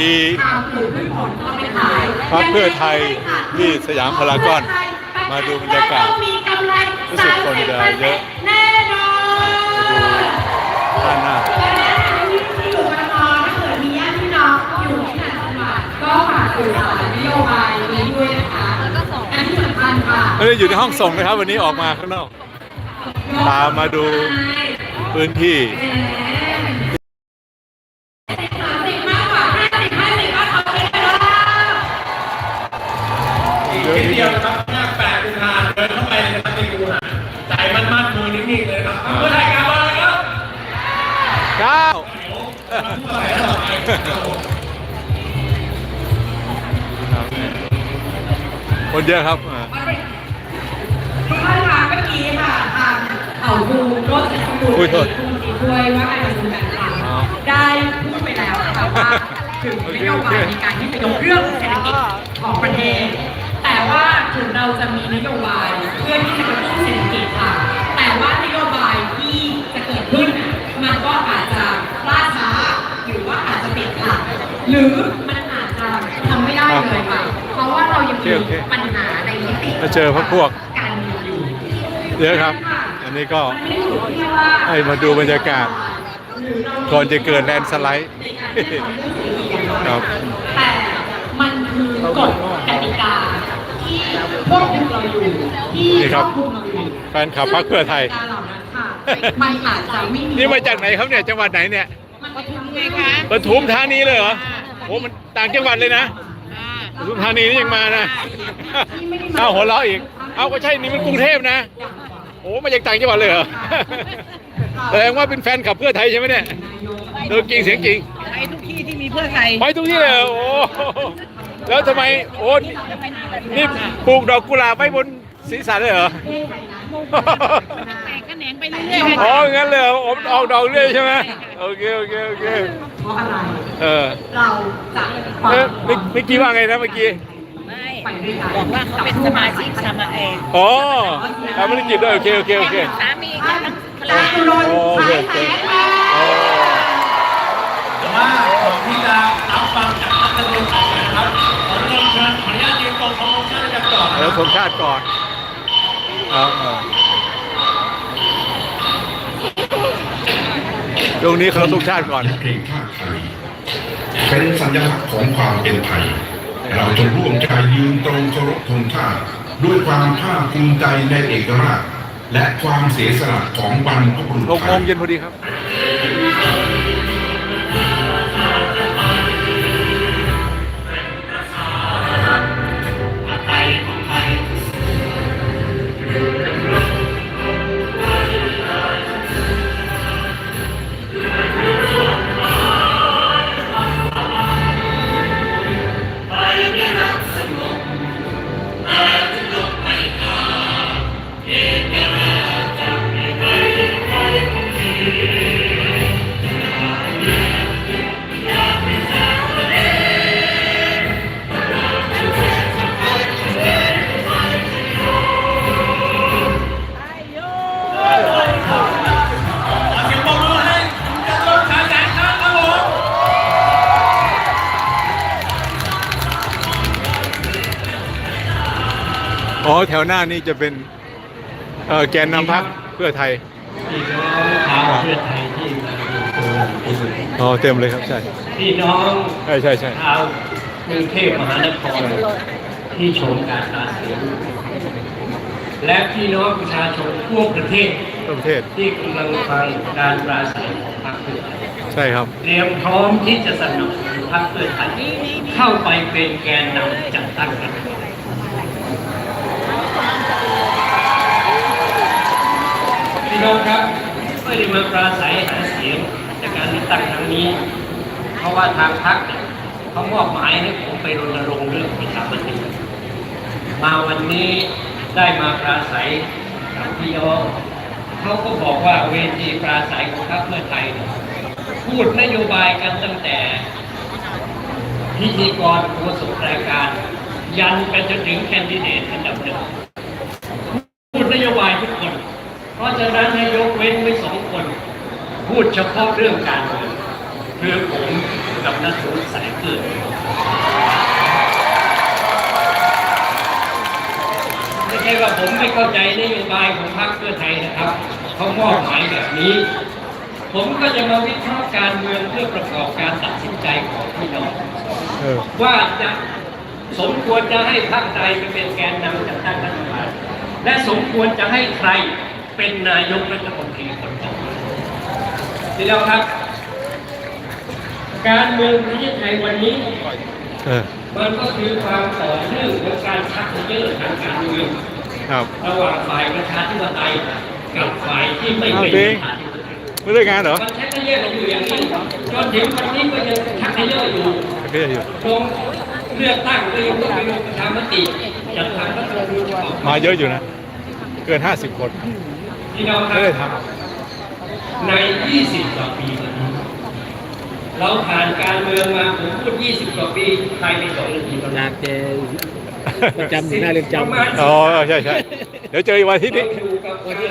ทีทางปลูกพืชผลเอาไปขายพรรคเพื่อไทยที่สยามพารากอน มาดูบรรยากาศมีกำไรรู้สึกคนจะเยอะแน่นอนด้านหน้าที่อยู่กันมาถ้าเกิดมีญาติพี่น้องอยู่ที่ต่างจังหวัดก็ฝากสื่อสารนโยบายนี้ด้วยนะคะอันที่สำคัญค่ะไม่ได้อยู่ในห้องส่งนะครับ วันนี้ออกมาข้างนอกพามาดูพื้นที่ คนเยอะครับอ่าทุกท่านคะเมื่อกี้ค่ะทางเขาดูรถสมุดอุ้ยโทษคุณสีช่วยว่าการกระทรวงการคลังอ๋อได้พูดไปแล้วนะคะว่าถึงนโยบายในการที่จะยกเรื่องเศรษฐกิจของประเทศ แต่ว่าถึงเราจะมีนโยบายเพื่อที่จะกระตุ้นเศรษฐกิจค่ะ แต่ว่านโยบายที่จะเกิดขึ้นน่ะมันก็อาจจะล่าช้าหรือว่าอาจจะติดขัดหรือมันอาจจะทำไม่ได้เลยค่ะเพ ราะว่าเรายังมีปัญหาในมิติมาเจอพวกพวกการเมืองอยู่เยอะครับ อันนี้ก็มันไม่ได้อยู่ที่ว่าให้มาดูบรรยากาศก่อนจะเกิดแลนด์สไลด์ครับแต่มันคือกฎกติกาที่ควบคุมเราอยู่ที่นี่คครัวบบคุมเราอยู่แฟนคลับพรรคเพื่อไทยกติกาเหล่านั้นค่ะมันอาจจะไม่มีนี่มาจากไหนครับเนี่ยจังหวัดไหนเนี่ยมันปทุมไงคะปทุมธานีเลยเหรอโอ้มันต่างจังหวัดเลยนะ ปทุมธานีนี่ยังมานะเอาหัวเราะอีก เอาก็ใช่นี่มันกรุงเทพนะโอ้มาจากต่างจังหวัดเลยเหรอแสดงว่าเป็นแฟนขับเพื่อไทยใช่ไหมเนี่ยเออจริงเสียงจริงไปทุกที่ที่มีเพื่อไทยไปทุกที่เลยเหรอโอ้แล้วทำไมโอ้นี่ปลูกดอกกุหลาบไว้บนศีรษะเลยเหรอ ไปเรื่อยๆอ๋องั้นเลยเหรอผมออกดอกเรื่อยใช่ไหมโอเคโอเคโอเคเพราะอะไรเออเราจะเอ๊ะเมื่อเมื่อกี้ว่าไงนะเมื่อกี้ไม่ไปด้วยกันบอกว่าเขาเป็นสมาชิกสมาเองอ๋อทำธุรกิจด้วยโอเคโอเคโอเคสามีก็ทั้งคจาลาตุรนต์ฉายแสงค่ะอ๋อแต่ว่าก่อนที่จะรับฟังจากท่านกระทรวงการนะครับขอเรียนเชิญขออนุญาตยืนตรงขององค์ชาติกันก่อนนะคแล้รัวบสมชาติก่อนเอาเอา ตรงนี้เขาสมชาติก่อนเพลงชาติไทยเป็นสัญลักษณ์ของความเป็นไทย เราจงร่วมใจยืนตรงเคารพธงชาติด้วยความภาคภูมิใจในเอกราชและความเสียสละของบรรพบุรุษหกไทโมงยเย็นพอดีครับ แถวหน้านี่จะเป็นเอ่อแกนนำพักเพื่อไทยพี่น้องชาวเพื่อไทยที่มาดูตัวที่สุดอ๋อเต็มเลยครับใช่พี่น้องใช่ใช่ใช่ชาวกรุงเทพมหานครที่ชมการปราศัยและพี่น้องประชาชนทั่วประเทศทั่วประเทศที่กำลังฟังการปราศัยของพรรคเพื่อไทยใช่ครับ เตรียมพร้อมที่จะสนับสนุนพรรคเพื่อไทยเข้าไปเป็นแกนนำจัดตั้งรัฐบาล น้องครับไม่ได้มาปราศัยหาเสียงจากการเลือกตั้งครั้งนี้ เพราะว่าทางพรรคเนี่ยเขามอบหมายให้ผมไปรณรงค์เรื่องประชามติมาวันนี้ได้มาปราศัยกับพี่น้องเขาก็บอกว่าเวทีปราศัยของพรรคเพื่อไทย พูดนโยบายกันตั้งแต่พิธีกรโฆษกรายการ ยันไปจนถึงแคนดิเดตอันดับหนึ่งพูดนโยบายทุก ราะฉะนั้นให้ยกเว้นไว้สองคน พูดเฉพาะเรื่องการเมืองคือผมกับนักธุรกิจสายเกิดไม่ใช่ว่าผมไม่เข้าใจนโยบายของพรรคเพื่อไทยนะครับเขามอบหมายแบบนี้ ผมก็จะมาวิเคราะห์การเมืองเพื่อประกอบการตัดสินใจของพี่น้องเออว่าจะสมควรจะให้พรรคใดไปเป็นแกนนำจัดตั้งรัฐบาลและสมควรจะให้ใคร เป็นนายกรัฐมนตรีคนต่อไปทีแล้วครับ การเมืองประเทศไทยวันนี้เออมันก็คือความต่อเนื่องของการชักเยอะทางการเมืองครับระหว่างฝ่ายประชาธิปไตยกับฝ่ายที่ไม่เป็นเอาจริปงระชาธิปไตยไม่ได้งานเหรอมันชักเยอะกันอยู่อย่างนี้จนถึงวันนี้ก็ยังชักเยอะอยู่ไม่ได้อยู่ลงเลือกตั้งก็ยังต้องไปลงประชามติจัดทำรัฐธรรมนูญฉบับมาเยอะอยู่นะ เกิน50คน พี่น้องครัไม่ได้ทบใน 20 กว่าปีมานี้เราผ่านการเมืองมาผมพูด 20 กว่าปีภายในสองนาทีประมาณำจำหน้าเรือนจำอ๋อใช่ใช่เดี๋ยวเจออีกวันอาทิตย์นี้อยู่กับคนที่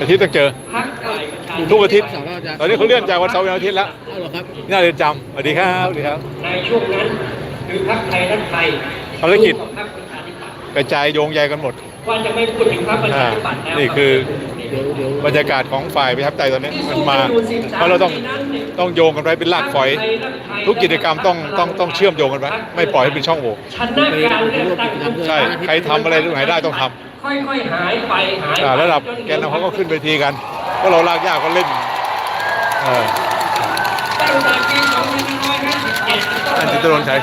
อาทิตย์ต้องเจอพักฝ่ายประชาธิปไตยทุกอาทิตย์ตอนนี้เขาเลื่อนจากวันเสาร์เป็นวันอาทิตย์แล้วนี่น่าเรียนจำสวัสดีครับสวัสดีครับในช่วงนั้นคือพักไทยรักไทยภารกิจร่วมบพรรคประชาธิปัตย์กระจายโยงใยกันหมด ว่าจะไม่พูดถึงพรรคประชาอ่าธิปัตย์แล้วนี่คือ บรรยากาศของฝ่ายประชาธิปไตยตอนนี้มันมาเพราะเราต้องต้องโยงกันไว้เป็นรากฝอย ทุกกิจกรรมต้องต้องต้องเชื่อมโยงกันไว้ไม่ปล่อยให้เป็นช่องโหว่ชนะการเลือกตั้งทุกใช่ใครทำอะไรตรงไหนได้ต้องทค่อยๆหายไปหายำไปอ่าระดับแกนนำเขาก็ขึ้นเวทีกันเพราะเราลากยากก็เล่นเออตั้งแต่ปี2557อันที่ตะโดนใช้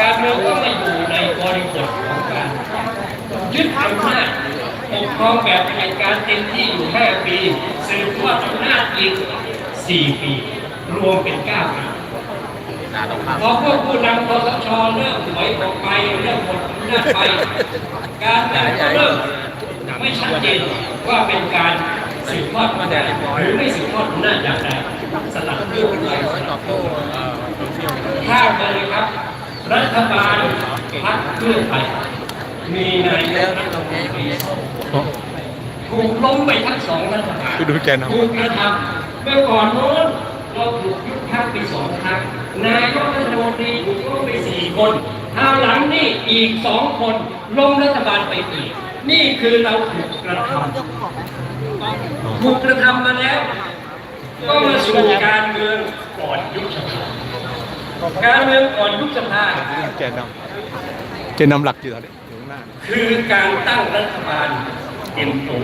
การเมืองก็ไม่อยู่ในบริบทของการ ยึดอำนาจปกครองแบบเผด็จการเต็มที่อยู่ 5 ปีสืบทอดอำนาจอีก 4 ปี รวมเป็น 9 ปีพอพวกผู้นำคอสชเริ่มถอยออกไปเริ่มหมดอำนาจไป การเมืองก็เริ่มไม่ชัดเจนว่าเป็นการสืบทอดอำนาจหรือไม่สืบทอดอำนาจอย่างไรสลับเรื่องไปสลับโต้ามาเลยครับ รัฐบาลพรรคเพื่อไทย มีนายกรัฐมนตรีถูกล้มไปทั้งสองรัฐบาลไปดูแกนนำถูกกระทำเมื่อก่อนโน้นเราถูกยุบพักไปสองครั้งนายกรัฐมนตรีถูกล้มไปสี่คนคราวหลังนี่อีกสองคนล้มรัฐบาลไปอีก นี่คือเราถูกกระทำถูกกระทำมาแล้ว ก็มาสู่การเมืองก่อนยุบสภาการเมืองก่อนยุบสภาแกนนำแกนนำหลักอยู่ตอนนี้ อยู่ข้างหน้าคือการตั้งรัฐบาลเต็มตัว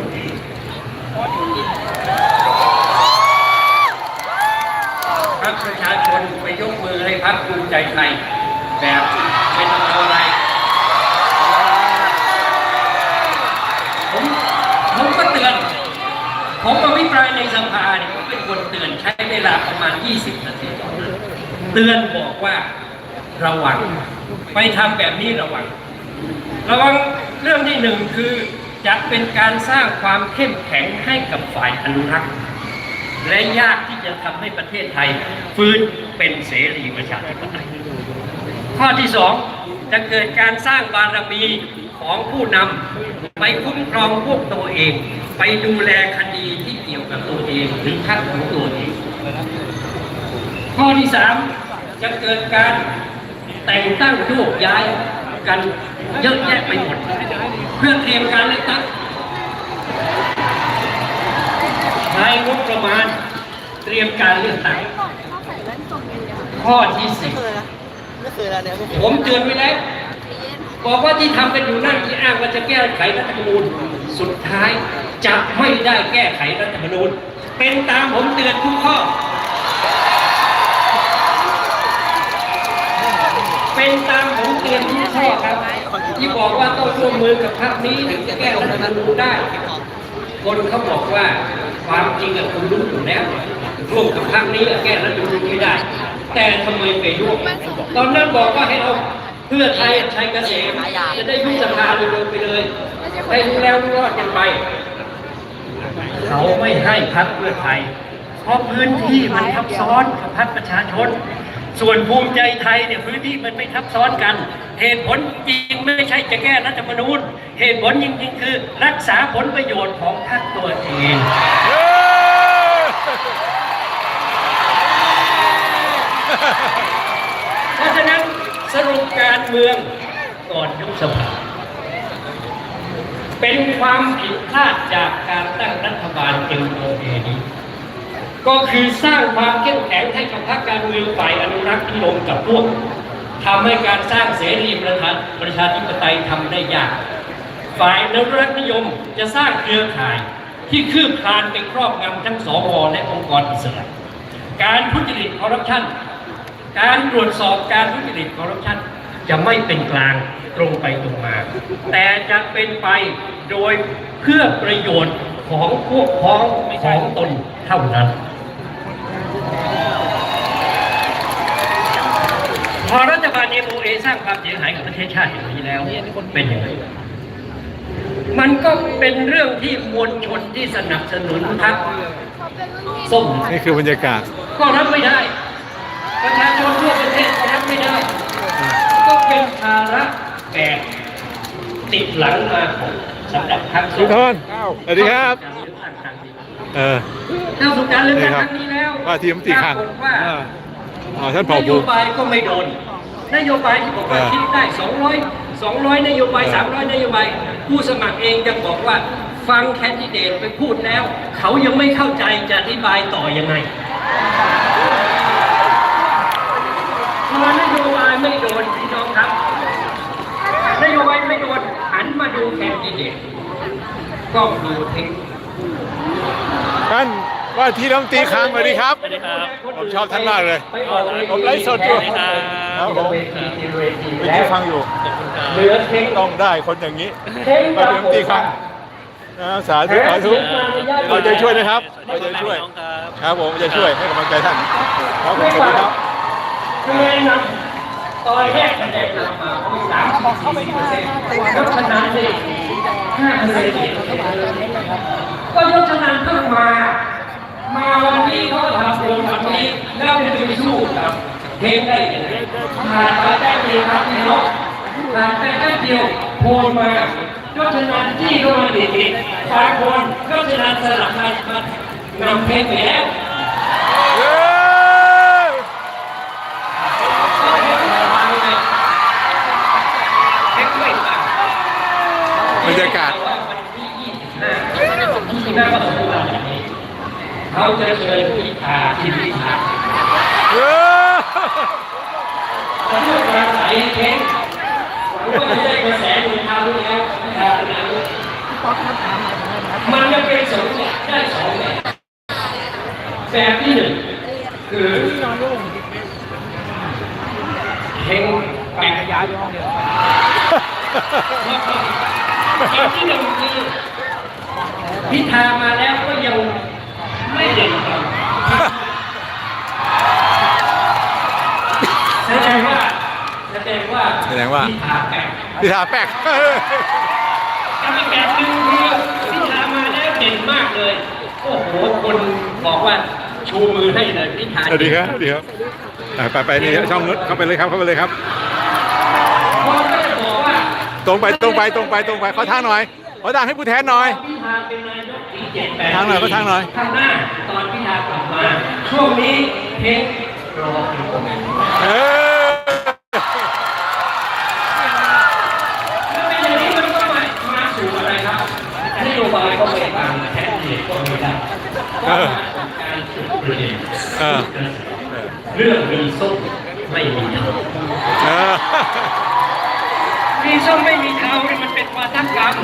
พรรคประชาชนไปยกมือให้พรรคภูมิใจไทยแบบไม่ต้องเอาอะไร ผมผมก็เตือน ผมมาวิปรายในสภาเนี่ยผมเป็นคนเตือนใช้เวลาประมาณ 20 นาทีเตือนบอกว่าระวัง ไปทำแบบนี้ระวัง ระวังเรื่องที่หนึ่งคือจะเป็นการสร้างความเข้มแข็งให้กับฝ่ายอนุรักษ์ และยากที่จะทำให้ประเทศไทย ฟื้นเป็นเสรีประชาธิปไตยข้อที่สองจะเกิดการสร้างบารมีของผู้นำไปคุ้มครองพวกตัวเอง ไปดูแลคดีที่เกี่ยวกับตัวเองหรือพรรคของตัวเอง ข้อที่สามจะเกิดการแต่งตั้งโยกย้าย กันเยอะแยะไปหมด เพื่อเตรียมการเลือกตั้งใช้งบประมาณเตรียมการเลือกตั้งข้อที่สี่ผมเตือนไว้แล้วบอกว่าที่ทำกันอยู่นั่นที่อ้างว่าจะแก้ไขรัฐธรรมนูญสุดท้ายจะไม่ได้แก้ไขรัฐธรรมนูญเป็นตามผมเตือนทุกข้อ เป็นตามผมเตือนทุกข้อครับ ที่บอกว่าต้องร่วมมือกับพรรคนี้ถึงจะแก้รัฐธรรมนูญได้ คนเขาบอกว่าความจริงอะคุณรู้อยู่แล้วร่วมกับพรรคนี้อะแก้รัฐธรรมนูญไม่ได้ แต่ทำไมไปร่วมตอนนั้นบอกว่าให้เอาเพื่อไทยชัยเกษมจะได้ยุบสภาเร็วๆไปเลยได้รู้แล้วรู้รอดกันไปเขาไม่ให้พักเพื่อไทยเพราะพื้นที่มันทับซ้อนกับพักประชาชน ส่วนภูมิใจไทยเนี่ยพื้นที่มันไม่ทับซ้อนกัน เหตุผลจริงไม่ใช่จะแก้รัฐธรรมนูญ เหตุผลจริงๆ คือรักษาผลประโยชน์ของพรรคตัวเองเพราะฉะนั้นสรุปการเมืองก่อนยุบสภาเป็นความผิดพลาดจากการตั้งรัฐบาลเองมโอเอนี้ ก็คือสร้างความเข้มแข็งให้กับพรรคการเมืองฝ่ายอนุรักษ์นิยมกับพวกทำให้การสร้างเสรีประชาประชาธิปไตยทำได้ยาก ฝ่ายอนุรักษ์นิยมจะสร้างเครือข่ายที่คืบคลานไปครอบงำทั้งสวและองค์กรอิสระการทุจริตคอร์รัปชันการตรวจสอบการทุจริตคอร์รัปชันจะไม่เป็นกลางตรงไปตรงมา แต่จะเป็นไปโดยเพื่อประโยชน์ของพวกพ้องของตนเท่านั้น พอรัฐบาล MOA สร้างความเสียหายกับประเทศชาติอย่างนี้แล้ว เป็นยังไงมันก็เป็นเรื่องที่มวลชนที่สนับสนุนพรรคส้มนี่คือบรรยากาศ ก็รับไม่ได้ ประชาชนทั่วประเทศก็รับไม่ได้ ก็เป็นภาระแบกติดหลังมาของสำหรับพรรคทุกท่านสวัสดีครับ การเลือกตั้งครั้งนี้เออเข้าสู่การเลือกตั้งครั้งนี้แล้วว่าทีมตีขังปรากฏว่าอ่าอ๋อท่านนเผ่าโยภูมิบายก็ไม่โดนนโยบายที่บอกว่าเออคิดได้200 200นโยบายเออ300นโยบายผู้สมัครเองยังบอกว่าฟังแคนดิเดตไปพูดแล้ว เขายังไม่เข้าใจจะอธิบายต่อยังไงพอนโยบายไม่โดนพี่น้องครับนโยบายไม่โดนหันมาดูแคนดิเดตก็ดูเทค ท่านว่าที่รัฐมนตรีคลังสวัสดีครับ สวัสดีครับผมชอบท่านมากเลยไปออกผมไลฟ์สดอยู่ครับผมเวทีทีเวทีเมื่อแล้กี้วฟังอยู่เหลือเทคต้องได้คนอย่างนี้เทคมาเป็นรัฐมนตรีคลังนะสาธุสาธุ เอาใจช่วยนะครับเอาใจช่วยครับผมเอาใจช่วยให้กำลังใจท่านครับผมสวัสดีครับคะแนนนำ ตอนแรกคะแนนนำมาเขาไม่สามสิบสี่เปอร์เซ็นต์ยกชนะสิห้าเปอร์เซ็นต์ก็ยกชนะเพิ่งมา มาวันนี้เขาทำโดนวันนี้แล้วจะไปสู้กับเทมได้ยังไงขาดไปได้เดียวครับพี่น้องขาดไปได้เดียวโพลมายกชนะที่เข้ามาดีๆบางคนยกชนะสลับมามานำเพลงไปแล้ว เย้ บรรยากาศ เขาจะเชิญพิธาทิมพิธาเย้จะพูดปราศัยให้เค้งหวังว่าจะได้กระแสในทางนี้แล้วพิธาเป็นนายกมันจะเป็นสองแบบได้สองแบบแบบที่หนึ่งคือเฮงแปะยาย้องเดียแบบที่หนึ่งคือพิธามาแล้วก็ยัง แสดงว่าแสดงว่าแสดงว่าพิธาแปลกพิธาแป๊ก กรรมการหนึ่งคือพิธามาแล้วเด่นมากเลย โอ้โห คนบอกว่าชูมือให้เลยพิธาสวัสดีครับสวัสดีครับอะไปไปนี่ช่องนู้นเข้าไปเลยครับเข้าไปเลยครับ คนก็จะบอกว่าตรงไปตรงไปตรงไปตรงไปขอทางหน่อยขอทางให้ผู้แทนหน่อย พิธาเป็นนายกปีเจ็ดแปด ทางหน่อยก็ทางหน่อยข้างหน้าตอนพิธากลับมาช่วงนี้เพลงรออยู่ตรงนั้นเออแล้วเป็นอย่างนี้มันก็มามาสู่อะไรครับนโยบายก็ไม่ตามแทนเดตก็ไม่ได้ก็มาจากการจุดประเด็นเออเรื่องมีส้มไม่มีเทาเออมีส้มไม่มีเทาเนี่ยมันเป็นวาทกรรม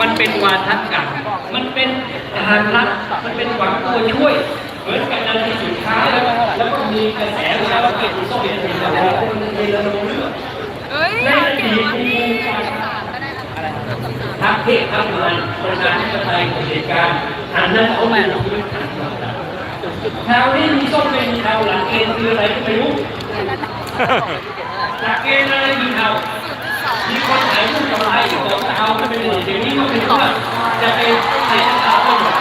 มันเป็นวาทกรรมมันเป็น การรัฐมันเป็นหวังตัวช่วย เหมือนกับนาทีสุดท้ายแล้วก็มีกระแสมาว่าเกิดส้มเป็นธรรมดาคนมันมีระดมเลือดเอ้ยในอดีตมีทักเทศทำงานประชาธิปไตยของเหตุการณ์อันนั้นเขาแม่เราคราวนี้มีส้มไม่มีเทาหลังเกณฑ์คืออะไรก็ไม่รู้หลักเกณฑ์อะไรมีเทา มีคนถ่ายรูปกับอะไรบอกเทาก็เป็นหมื่นเดี๋ยวนี้ก็เป็นว่าจะเป็นใครจะเทาก็หมด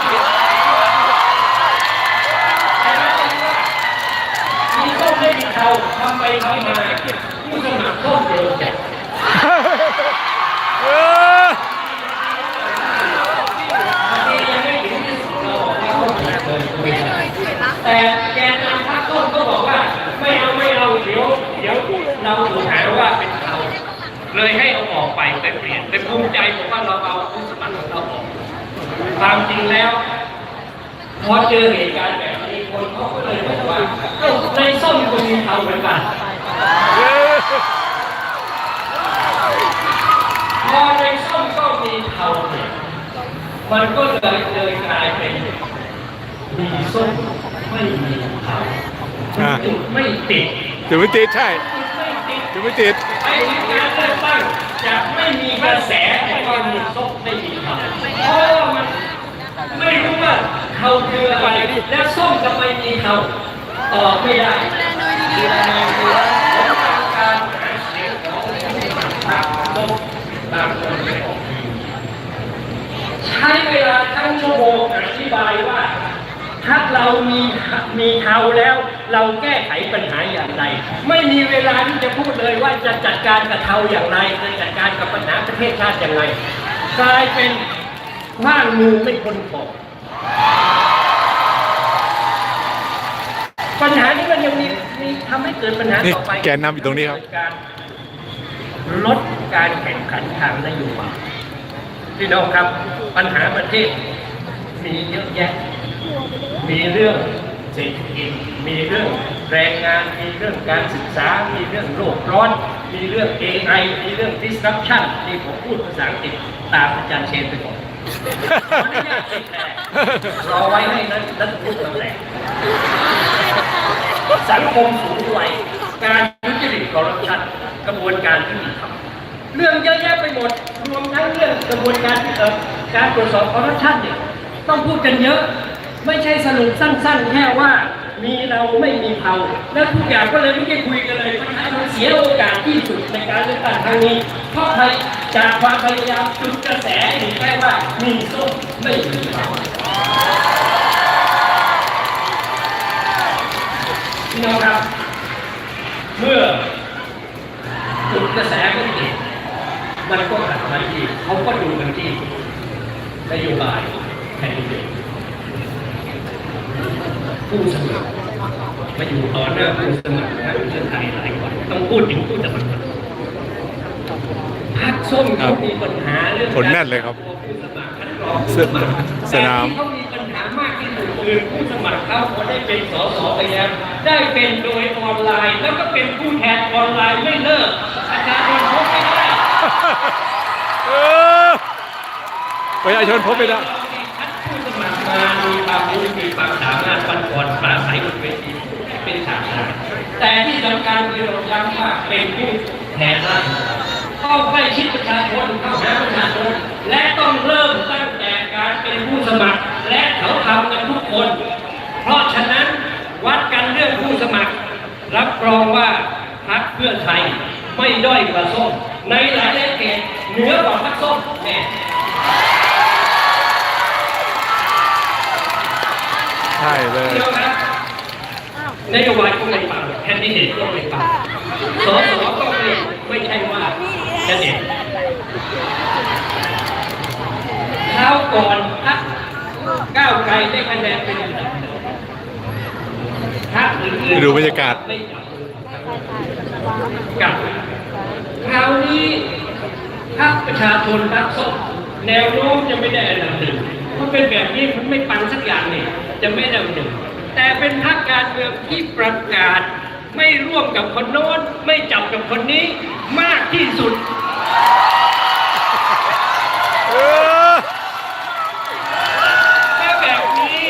มีส้มไม่มีเทาทำไปทำมาผู้สมัครส้มเดียวกัน เออ แต่แกนนำพรรคต้นก็บอกว่า ไม่เอาไม่เอาเดี๋ยวเดี๋ยวเราถูกหาว่า เลยให้เอาออกไปไปเปลี่ยนเป็นภูมิใจผมว่าเราเอาผู้สมัครของเราออกความจริงแล้วพอเจอเหตุการณ์แบบนี้คนเขาก็เลยบอกว่าเอ้าในส้มก็มีเทาเหมือนกันเย้พอในส้มก็มีเทาเนี่ยมันก็เลยเลยกลายเป็นมีส้มไม่มีเทาอะจุดไม่ติดจุดไม่ติดใช่ จุดไม่ติดไม่ติดไอ้การเลือกตั้งจะไม่มีกระแสแต่ว่ามีส้มไม่มีเทาเพราะว่ามันไม่รู้ว่าเทาคืออะไรและส้มทำไมมีเทาตอบไม่ได้ผมทำการเสียงของพรรคส้มตามคนไม่ออกใช้เวลาทั้งชั่วโมงอธิบายว่าถ้าเรามีมีเทาแล้ว เราแก้ไขปัญหาอย่างไร ไม่มีเวลาที่จะพูดเลยว่าจะจัดการกับเทาอย่างไรจะจัดการกับปัญหาประเทศชาติอย่างไรกลายเป็นว่างงูไม่พ้นขอบปัญหานี้มันยังมีมีทำให้เกิดปัญหานี่ต่อไปแกนนำอยู่ตรงนี้ครับการลดการแข่งขันทางนโยบายพี่น้องครับปัญหาประเทศมีเยอะแยะมีเรื่องเศรษฐกิจมีเรื่องแรงงานมีเรื่องการศึกษา มีเรื่องโลกร้อน มีเรื่อง AI มีเรื่อง disruption ที่ผมพูดภาษาอังกฤษตามอาจารย์เชนไปก่อนขออนุญาตติดรอไว้ให้นั้นนักพูดตำแหน่งสังคมสูงวัยการทุจริตคอร์รัปชันกระบวนการที่มีทำเรื่องเยอะแยะไปหมด รวมทั้งเรื่องกระบวนการเอ่อการตรวจสอบคอร์รัปชันเนี่ยต้องพูดกันเยอะ ไม่ใช่สรุปสั้น ๆ แค่ว่ามีเราไม่มีเขาแล้วทุกอย่างก็เลยไม่ได้คุยกันเลยประชาชนเสียโอกาสที่สุดในการเลือกตั้งครั้งนี้ เพราะใครจากความพยายามจุดกระแสเห็นแค่ว่ามีส้มไม่มีเขาพี่น้องครับ เมื่อจุดกระแสไม่ติดมันก็หันมาที่เขาก็ดูกันที่นโยบายแคนดิเดต ผู้สมัครมาอยู่ต่อหน้าผู้สมัครทางเพื่อไทยหลายคนต้องพูดถึงผู้สมัครพักส้มเขามีปัญหาเรื่องผลแน่นเลยครับผู้สมัครคัดกรองผู้สมัครสนามแต่ที่เขามีปัญหามากที่สุดคือผู้สมัครเขาพอได้เป็นสสไปแล้วได้เป็นโดยออนไลน์ แล้วก็เป็นผู้แทนออนไลน์ไม่เลิกอาจารย์โดนพบไม่ได้เออประชาชนพบไม่ได้ผู้ส มามีความรู้มีความสามารถปันก่อนปราศัยบนเวทีเป็นฉากหน้าแต่ที่สำคัญคือเราย้ำว่าเป็นผู้แทนรัฐต้องใกล้ชิดประชาชนเข้าหาประชาชนและต้องเริ่มตั้งแต่การเป็นผู้สมัคร และเขาทำกันทุกคน เพราะฉะนั้นวัดกันเรื่องผู้สมัคร รับรองว่าพรรคเพื่อไทยไม่ด้อยกว่าส้มในหลายๆเขตเหนือกว่าพรรคส้มแน่ ใช่เลยเดียวครับนโยบายก็ไม่ปังแคนดิเดตก็ไม่ปังสอสอก็ไม่ไม่ใช่ว่าจะเด็ดเช้าก่อนพักก้าวไกลได้คะแนนเป็นอันดับหนึ่งพักอื่นไปดูบรรยากาศ ไม่จับกับคราวนี้พักประชาชนพักส้มแนวโน้มจะไม่ได้อันดับหนึ่งมันเป็นแบบนี้มันไม่ปังสักอย่างนี่ จะไม่ได้อันดับหนึ่ง แต่เป็นพักการเมืองที่ประกาศ ไม่ร่วมกับคนโน้น ไม่จับกับคนนี้มากที่สุดถ้าแบบนี้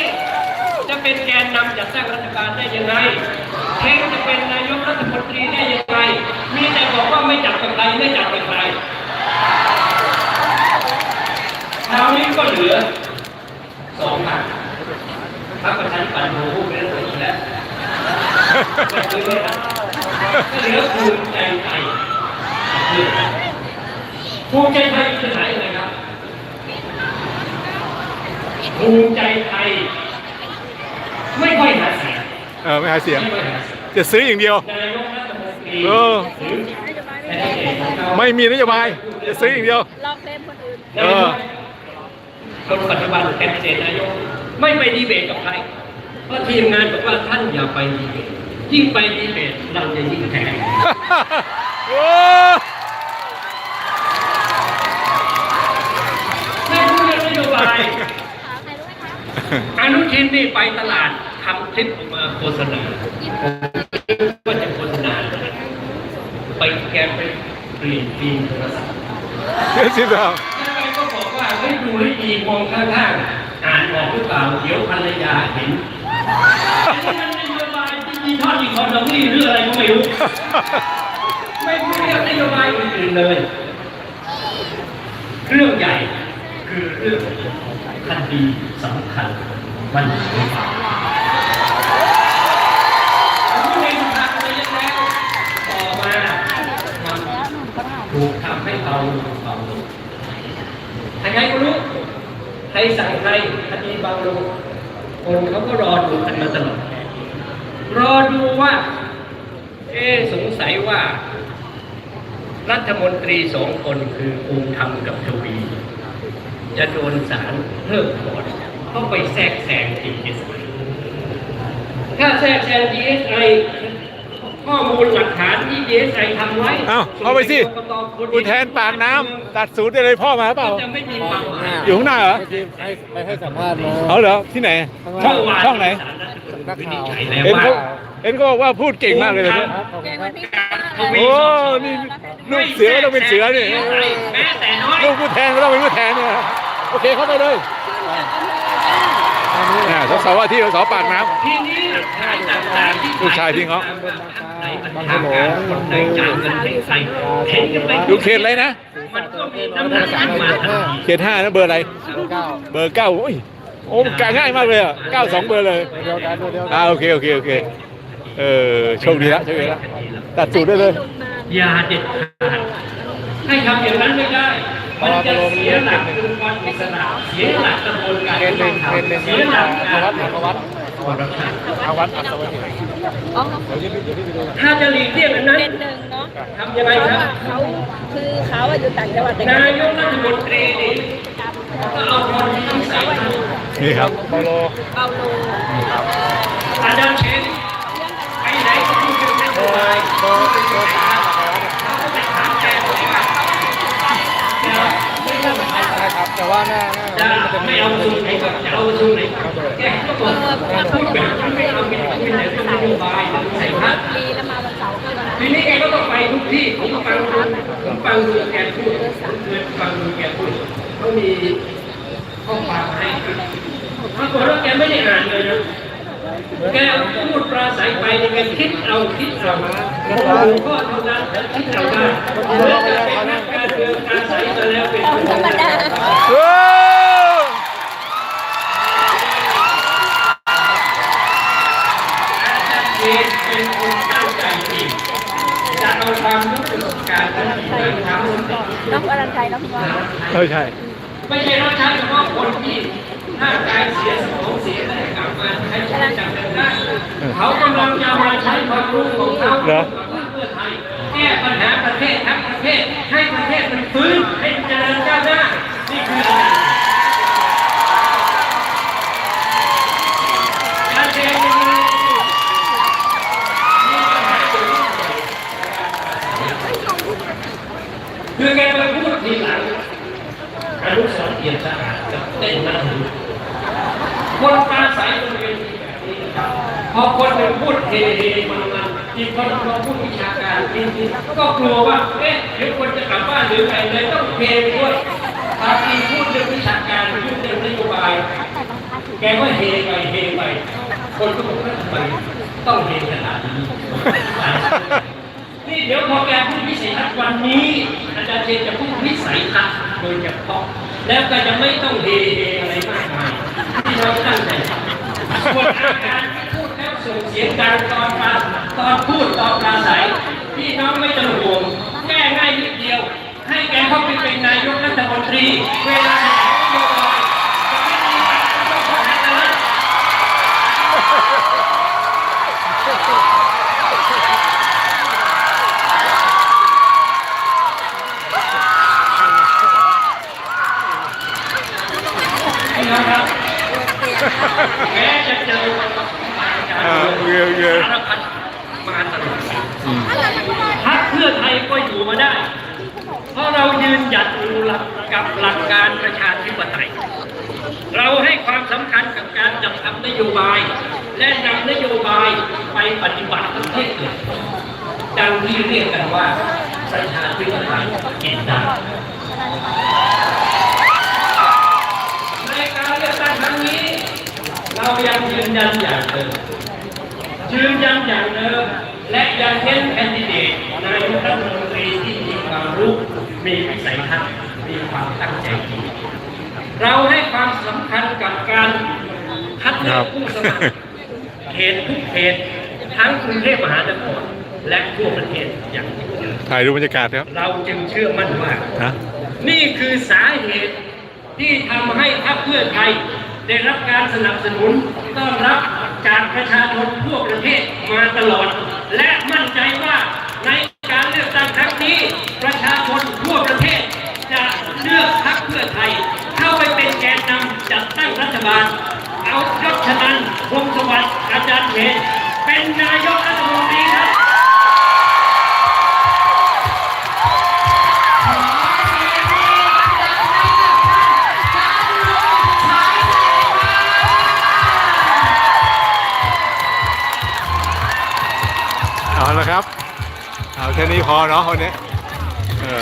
จะเป็นแกนนำจัดตั้งรัฐบาลได้ยังไงเทงจะเป็นนายกรัฐมนตรีได้ยังไงมีแต่บอกว่าไม่จับกับใครไม่จับกับใครคราวนี้ก็เหลือสองพรรค พรรคประชาธิปัตย์โมพูดไปแล้วอีกแล้วก็เหลือก็เหลือภูมิใจไทยกับเพื่อไทยภูมิใจไทยจะไหนยังไงครับภูมิใจไทย ไม่ค่อยหาเสียงเออไม่หาเสียงไม่ค่อยหาเสียงจะซื้ออย่างเดียวนายกรัฐมนตรีเออหรือแคนดิเดตของเราไม่มีนโยบายจะซื้ออย่างเดียวลองเล่นคนอื่นเออ คนปัจจุบันแคนดิเดตนายกไม่ไปดีเบตกับใคร เพราะทีมงานบอกว่าท่านอย่าไปดีเบตยิ่งไปดีเบตเราจะยิ่งแพ้ไม่พูรื่องนโยบายอนุทินนี่ไปตลาดทำคลิปออกมาโฆษณาว่าจะโฆษณาไปแกไปเปลี่ยนฟิล์มโทรศัพท์เดี๋สิค ให้ดูให้ดีมองข้างๆอ่านออกหรือเปล่าเดี๋ยวภรรยาเห็นอันนี้มันนโยบายที่มีทอดอีกคนเราไม่รู้อะไรก็ไม่รู้ไม่ไม่เรียกนโยบายอื่นๆเลย เรื่องใหญ่คือเรื่องคดีสำคัญมันถึงผู้ในสภาไปแล้วต่อมามันถูกทำให้เบา ลงเบาลงใครก็รู้ใครสั่งใครคดีเบาลงคนเขาก็รอดูกันมาตลอดรอดูว่า เอ๊สงสัยว่า รัฐมนตรีสองคนคือภูมิธรรมกับทวี จะโดนศาลเพิกถอนเพราไปแทรกแซง DSI ถ้าแทรกแซง DSI ข้อมูลหลักฐานที่ DSI ทำไว้เอ้าเอาไปสิส่งกกตคุณแทนปากน้ำตัดสูตรได้เลยพ่อมาเปล่า จะไม่มีความหมายอยู่ข้างหน้าเหรอให้ไปให้สัมภาษณ์มาเอาเหรอ ที่ไหน ช่องช่องไหนนักข่าวเห็นเขาเห็นเขาบอกว่าพูดเก่งมากเลยนะเนี่ยขอบคุณครับ โอ้ นี่ลูกเสือก็ต้องเป็นเสือนี่แม้แต่น้อยลูกผู้แทนก็ต้องเป็นผู้แทนเนี่ยโอเคเข้าไปเลยเนี่ยสสว่าที่สสปากน้ ทีนี้ชายต่างๆที่ลูกชายพี่เงาะไหนมันทำงานคนไหนจ่ายเงินให้ใครเห็นกันไปำดูเขตอะไรนะมันก็มีน้ำหนักขึ้นมาทันทีเขตห้านะเบอร์อะไร เก้าเบอร์เก้าโอ้ยโอ้กาง่ายมากเลยอะเก้าสองเบอร์เลยเดียวกันเดียวกันอ่าโอเคโอเคโอเคเออโชคดีละโชคดีละตัดสูตรได้เลยอย่าเด็ดขาดให้ทำอย่างนั้นไม่ได้มันจะเสียหลักองค์กรอิสระเสียหลักกระบวนการเป็นหนึ่งเป็นหนึ่งเสียหลักอาการวัตอาวัตคอร์รัปชันอาวัตอัศวะเดี๋ยวยืดเดี๋ยวยืดไปดู ถ้าจะหลีกเลี่ยงอันนั้นเป็นหนึ่งเนาะทำยังไงเพราะครัว่าบเขาคือเขาอะอยู่ต่างจังหวัดแต่นายกรัฐมนตรีนี่ก็เอาคนที่ใส่ท่านนี่ครับโปโลเปาโลอาจารย์เชนไปไหนก็พูดถึงนโยบาย แต่ว่าหน้าหน้าจะไม่เอาสูตรไหนก็จะเอาสูตรไหนแกก็บอกพูดแบบไม่เอาเป็นเป็นแต่ต้นนโยบายใส่พัดปีแล้วมาวันเสาร์ก็มาทีนี้แกก็ต้องไปทุกที่ผมฟังผมฟังดูแกพูดผมเคยฟังดูแกพูดเขามีข้อความให้ปรากฏว่าแกไม่ได้อ่านเลยนะแกพูดปราศัยไปเนี่ยแกคิดเอาคิดเอาหัวข้อเท่านั้นแล้วคิดเอาได้แล้วจะเป็นนักการเมืองการใส่มาแล้วเป็นคนธรรมดา โอ้ ชัดเจนเป็นคนตั้งใจจริงจะเอาความรู้สึกการทำงานทำ น้องอรัญชัยน้องว่าเออใช่ ไม่ใช่รับใช้เฉพาะคนที่ร่างกายเสียสมองเสียได้กลับมาใช้ชีวิตจำเป็นได้เขากำลังจะมาใช้ความรู้ของเขาเหรอเพื่อไทยแก้ปัญหาประเทศทั้งประเทศให้ประเทศมันฟื้นให้เจริญก้าวหน้านี่คืออะไรชัดเจนเลยมีปัญหาอยู่คือแกไปพูดทีหลัง อนุสรณ์เกี ยรติสะอาดกับเต้นนั่งดูคนปาศัยบนเวทีแบบนี้นะครับพอคนหนึ่งพูดเฮเฮมันมันอีกคนพอพูดวิชาการจริงๆก็กลัวว่าเอ๊ะเดี๋ยวคนจะกลับบ้านหรือไงเลยต้องเฮด้วยบางทีพูดเรื่องวิชาการพูดเรื่องนโยบาย แกก็เฮไปเฮไป คนก็บอกว่าทำไมต้องเฮขนาดนี้นี่เดี๋ยวพอแกพูดวิสัยทัศน์วันนี้อาจารย์เจนจะพูดวิสัยทัศน์โดยเฉพาะ แล้วก็จะไม่ต้องเฮเฮอะไรมากมายที่เราตั้งใจส่วนอาการที่พูดแล้วส่งเสียงดังตอนปาตอนพูดตอนปราศัยพี่น้องไม่ต้องห่วงแก้ง่ายนิดเดียว ให้แกเข้าไปเป็นนายกรัฐมนตรีเวลาแถลงนโยบายจะไม่มีปัญหาเรื่องข้อหาอะไร พี่น้องครับแม้จะเจอการ อ่าโอเคโอเค สารพัดมาตลอดพรรคเพื่อไทยก็อยู่มาได้ เพราะเรายืนหยัดอยู่หลักกับหลักการประชาธิปไตย เราให้ความสำคัญกับการจัดทำ นโยบาย และนำนโยบายไปปฏิบัติประเทศเลยดังที่เรียกกันว่าประชาธิปไตยกินได้ในการเลือกตั้งครั้งนี้ เรายังยืนยันอย่างเดิมยืนยันอย่างเดิมและยังเน้นแคนดิเดตนายกรัฐมนตรีที่มีความรู้มีวิสัยทัศน์มีความตั้งใจดีเราให้ความสำคัญกับการ คัดเลือกผู้สมัครเขตทุกเขตทั้งกรุงเทพมหานครและทั่วประเทศอย่างยิ่งยวดถ่ายดูบรรยากาศครับ เราจึงเชื่อมั่นว่านะนี่คือสาเหตุที่ทำให้พรรคเพื่อไทย ได้รับการสนับสนุนต้อนรับจากประชาชนทั่วประเทศมาตลอด และมั่นใจว่าในการเลือกตั้งครั้งนี้ ประชาชนทั่วประเทศ จะเลือกพรรคเพื่อไทย เข้าไปเป็นแกนนำจัดตั้งรัฐบาลเอายศ ชนันพงสวัสดิ์อาจารย์เพนเป็นนายกรัฐมนตรีครับเอาละครับ เอาแค่นี้พอเนาะวันนี้เออ